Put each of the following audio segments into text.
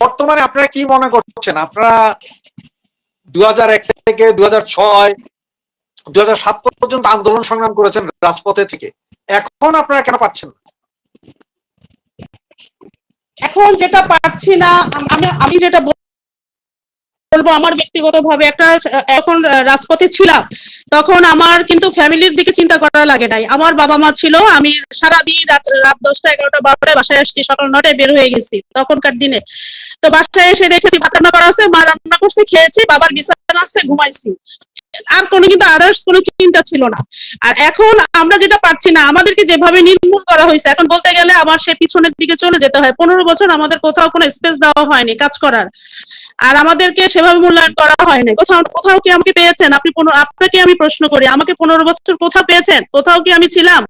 বর্তমানে আপনারা কি মনে করছেন আপনারা দুই হাজার এক থেকে দু ছয় দু সাত পর্যন্ত আন্দোলন সংগ্রাম করেছেন রাজপথে থেকে এখন আপনারা কেন পাচ্ছেন না? এখন যেটা পাচ্ছি না, আমি আমি যেটা বলব আমার ব্যক্তিগত ভাবে একটা, এখন রাজপথে ছিলাম, তখন আমার কিন্তু ফ্যামিলির দিকে চিন্তা করা লাগে নাই। আমার বাবা মা ছিল, আমি সারাদিন রাত রাত দশটা এগারোটা বারোটায় বাসায় আসছি, সকাল নটায় বের হয়ে গেছি, তখনকার দিনে। তো বাসায় এসে দেখেছি, ভাত রান্না করা আছে, মা রান্না করছে, খেয়েছি, বাবার বিছানা আছে, ঘুমাইছি। আর কোনো কিন্তু আদার্স কোনো চিন্তা ছিল না। আর এখন আমরা যেটা পাচ্ছি না, আমাদেরকে যেভাবে নির্মূল করা হয়েছে, এখন বলতে গেলে আমার সে পিছনের দিকে চলে যেতে হয়। পনেরো বছর আমাদের কোথাও কোনো স্পেস দেওয়া হয়নি কাজ করার। আর আমাদেরকে সেভাবে মূল্যায়ন করা হয়নি। কোথাও কোথাও কি আমাকে পেয়েছেন? আপনি পনেরো, আপনাকে আমি প্রশ্ন করি, আমাকে পনেরো বছর কোথাও পেয়েছেন? কোথাও কি আমি ছিলাম?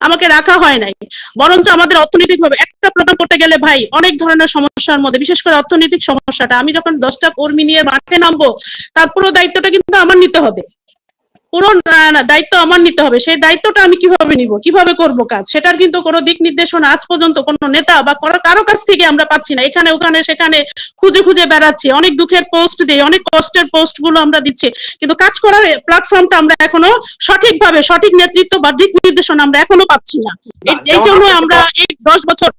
আমাকে রাখা হয় নাই। বরঞ্চ আমাদের অর্থনৈতিক ভাবে একটা প্রোগ্রাম করতে গেলে ভাই অনেক ধরনের সমস্যার মধ্যে, বিশেষ করে অর্থনৈতিক সমস্যাটা। আমি যখন দশটা কর্মী নিয়ে মাঠে নামবো তার দায়িত্বটা কিন্তু আমার নিতে হবে। পুরো দায়িত্ব আমার নিতে হবে। সেই দায়িত্বটা আমি কীভাবে নিব? কীভাবে করব কাজ? সেটার কিন্তু কোনো দিক নির্দেশনা আজ পর্যন্ত কোনো নেতা বা কারও কারও কাছ থেকে আমরা পাচ্ছি না। এখানে ওখানে সেখানে খুঁজে খুঁজে বেড়াচ্ছি। অনেক দুঃখের পোস্ট দিই অনেক কষ্টের পোস্টগুলো আমরা দিচ্ছি। কিন্তু কাজ করার প্ল্যাটফর্মটা আমরা এখনও সঠিকভাবে সঠিক নেতৃত্ব বা দিক নির্দেশনা আমরা এখনও পাচ্ছি না। এই- এই জন্য আমরা এই দশ বছর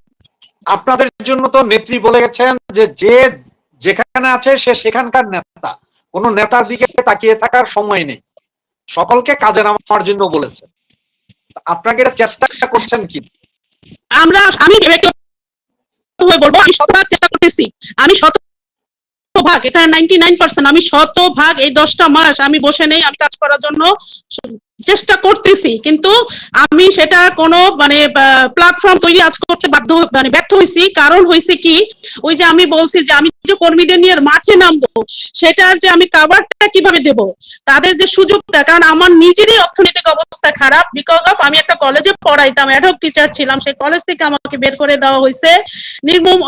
আপনাদের জন্য তো নেত্রী বলে গেছেন যে যে যেখানে আছে সে সেখানকার নেতা। কোন নেতার দিকে তাকিয়ে থাকার সময় নেই। সকলকে কাজে নামার জন্য বলেছে। আপনাকে এটা চেষ্টা করছেন কি? আমরা, আমি বলব, আমি শতভাগ চেষ্টা করতেছি। আমি শত ভাগ এখানে নাইনটি নাইন পার্সেন্ট আমি শত ভাগ এই দশটা মাস আমি বসে নেই, আমি কাজ করার জন্য চেষ্টা করতেছি, কিন্তু আমি সেটা কোনো মানে প্ল্যাটফর্ম তৈরি আজ করতে বাধ্য মানে ব্যর্থ হয়েছি কারণ হয়েছে কি, ওই যে আমি বলছি যে আমি যে কর্মীদের নিয়ে মাঠে নামবো, সেটার যে আমি কাভারটা কীভাবে দেব? তাদের যে সুযোগটা, কারণ আমার নিজেরই অর্থনৈতিক অবস্থা খারাপ বিকজ অফ আমি একটা কলেজে পড়াইতাম অ্যাডহক টিচার ছিলাম, সেই কলেজ থেকে আমাকে বের করে দেওয়া হয়েছে নির্মম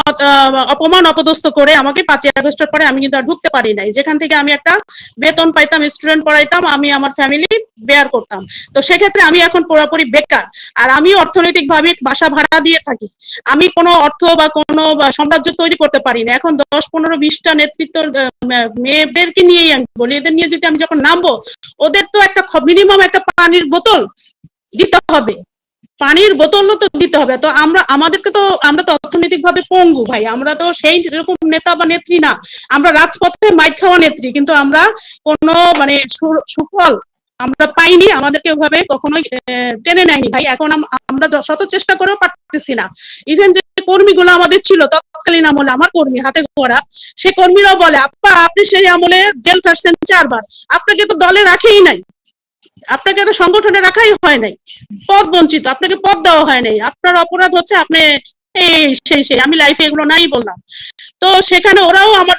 অপমান অপদস্থ করে আমাকে পাঁচই আগস্টের পরে আমি কিন্তু আর ঢুকতে পারি নাই। যেখান থেকে আমি একটা বেতন পাইতাম স্টুডেন্ট পড়াইতাম, আমি আমার ফ্যামিলি বেয়ার করতাম। তো সেক্ষেত্রে আমি এখন পুরোপুরি বেকার। আর আমি অর্থনৈতিক ভাবে বাসা ভাড়া দিয়ে থাকি। আমি কোনো অর্থ বা কোনো সাম্রাজ্য তৈরি করতে পারি না। এখন দশ, পনেরো, বিশটা নেতৃত্ব মেয়েদেরকে নিয়েই আমি বলি। এদের নিয়ে যদি আমি যখন নামবো, ওদের তো একটা মিনিমাম একটা পানির বোতল দিতে হবে। পানির বোতলও তো দিতে হবে। তো আমরা, আমাদেরকে তো, আমরা তো অর্থনৈতিক ভাবে পঙ্গু ভাই। আমরা তো সেই রকম নেতা বা নেত্রী না। আমরা রাজপথে মাইক খাওয়া নেত্রী। কিন্তু আমরা কোনো মানে সুফল আমরা পাইনি, আমাদেরকে ওভাবে কখনোই টেনে নেয়নি ভাই। এখন আম- আমরা শত চেষ্টা করেও পারতেছি না। ইভেন যে কর্মীগুলো আমাদের ছিল, তৎকালীন আমলে, আমার কর্মী, হাতে করা সে কর্মীরাও বলে, আপা, আপনি সেই আমলে জেল খাটছেন চারবার। আপনাকে তো দলে রাখেই নাই। আপনাকে তো সংগঠনে রাখাই হয় নাই। পদ বঞ্চিত, আপনাকে পদ দেওয়া হয় নাই। আপনার অপরাধ হচ্ছে আপনি এই, সেই সেই, আমি লাইফে এগুলো নাই বললাম। তো সেখানে ওরাও আমার